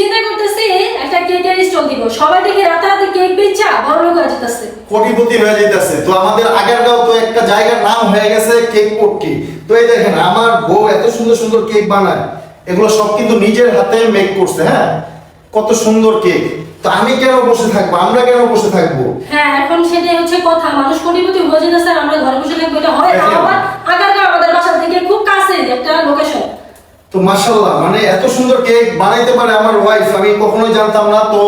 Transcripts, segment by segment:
চিন্তা করতেছি একটা কেকের স্টল দিব। সবাই দেখি রাতারাতি কেক বেচা বড় লোক হয়ে যেতেছে। কোটিপতি হয়ে যাইতেছে তো আমাদের আগারগাঁও তো একটা জায়গার নাম হয়ে গেছে কেক পট্টি তো এই দেখেন আমার বউ এত সুন্দর সুন্দর কেক বানায়। এগুলো সব কিন্তু নিজের হাতে মেক করছে হ্যাঁ? কত সুন্দর কেক তো আমি কেন বসে থাকব? আমরা কেন বসে থাকব? হ্যাঁ এখন সেটাই হচ্ছে কথা। মানুষ কোটিপতি হয়ে যেতেছে আমরা ঘরে বসে থাকব এটা হয়। আবার আগারগাঁও আমাদের বাসা থেকে খুব কাছে একটা তো মাশাল্লাহ মানে এত সুন্দর কেক বানাইতে পারে আমার ওয়াইফ আমি কখনোই জানতাম না। তো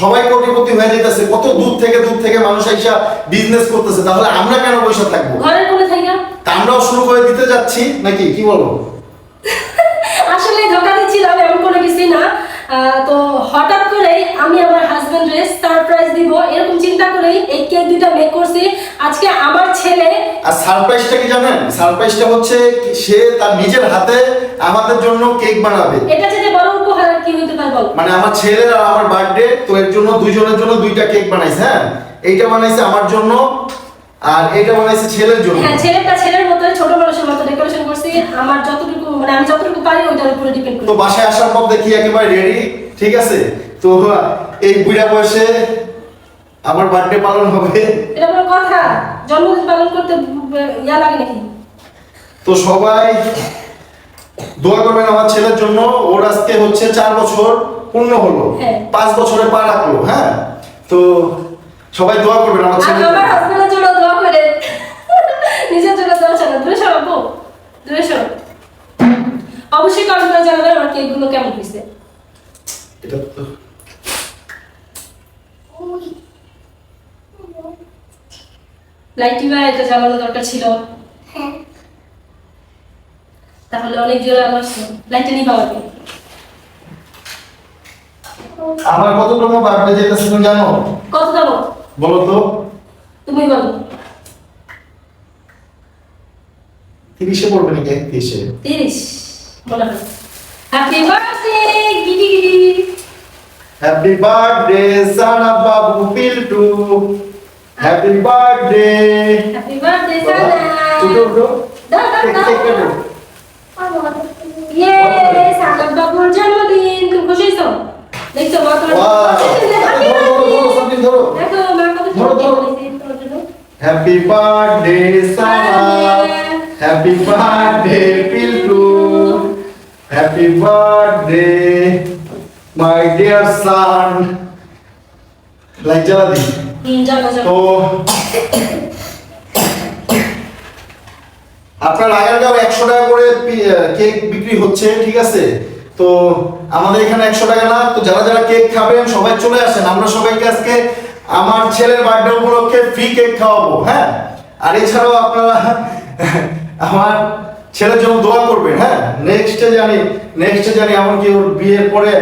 সবাই কোটিপতি হয়ে যেতেছে কত দূর থেকে দূর থেকে মানুষ এসে বিজনেস করতেছে তাহলে আমরা কেন বসে থাকব? ঘরের কোণে থাইকা। তা আমরাও শুরু করে দিতে যাচ্ছি নাকি? কি বলো? আসলে ধোকা দিচ্ছিলাম এমন কোনো কিছুই না। তো হঠাৎ করে আমি আমার হাজবেন্ডের দিব এরকম চিন্তা করেই এই কেক দুটা মেক করছি। আজকে আমার ছেলে আর সারপ্রাইজটা কি জানেন? সারপ্রাইজটা হচ্ছে সে তার নিজের হাতে আমাদের জন্য কেক বানাবে। এটা যদি বড় উপহার আর কি হইতে পারে বল। মানে আমার ছেলের আর আমার বার্থডে তো এর জন্য দুইজনের জন্য দুইটা কেক বানাইছে হ্যাঁ? এইটা বানাইছে আমার জন্য আর এইটা বানাইছে ছেলের জন্য। হ্যাঁ ছেলেটা ছেলের মতো ছোট মানুষের মতো ডেকোরেশন করছি। আমার যতটুকু মানে আমি যতটুকু পারি ওইটার উপরে ডিপেন্ড তো বাসায় আসার পর দেখি একেবারে রেডি ঠিক আছে? তো এই বুড়া বয়সে আমার বার্থডে পালন হবে। এটা কোনো কথা। জন্মদিন পালন করতে ইয়া লাগে নাকি? তো সবাই দোয়া করবেন আমার ছেলের জন্য। ওর আজকে হচ্ছে চার বছর পূর্ণ হলো। হ্যাঁ। পাঁচ বছরে পা রাখল হ্যাঁ? তো সবাই দোয়া করবেন আমার ছেলের আমার। হাজবেন্ডের জন্য দোয়া করে। নিজের জন্য দোয়া চালা দূরে সরাবো দূরে সর। অবশ্যই কমেন্ট জানাবেন আমার কেকগুলো কেমন হয়েছে। এটা তো লাইটি বা এটা জ্বালানো দরকার ছিল? তাহলে অনেক জোরে আলো আসছে। লাইটটা নিবা হবে আমার কততম বার্থডে যেতেছে তুমি জানো? কত দেবো বলো তো। তুমি বলো। তিরিশে পড়বে নাকি একত্রিশে? তিরিশ। হয় হ্যাপি বার্থডে গিডি গিডি happy birthday Sana Babu Piltu happy birthday happy birthday উঠো উঠো দাও দাও কেক কেক কেটো দাও ইয়ে সাগর বাবুর জন্মদিন তুমি খুশি হয়েছো দেখছো মা তোমার Wow! Happy ধরো, ধরো, ধরো, birthday! something ধরো। দেখো মা কত ধরো, ধরো। তোমার জন্য happy birthday Sana happy birthday Piltu happy birthday my dear son তো আপনার আগারগাঁও একশো টাকা করে কেক বিক্রি হচ্ছে ঠিক আছে? তো আমাদের এখানে একশো টাকা না তো যারা যারা কেক খাবেন সবাই চলে আসেন। আমরা সবাইকে আজকে আমার ছেলের বার্থডে উপলক্ষে ফ্রি কেক খাওয়াবো হ্যাঁ? আর এছাড়াও আপনারা আমার ছেলের জন্য দোয়া করবেন হ্যাঁ? নেক্সটে জানি নেক্সটে জানি এমনকি ওর বিয়ের পরে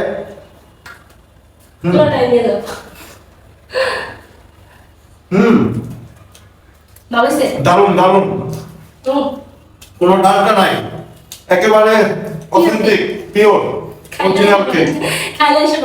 হুম। দারুণ দারুণ দারুণ। হুম কোনো ডালটা নাই। একেবারে অথেন্টিক পিওর অরিজিনাল কেক খাইলে এসে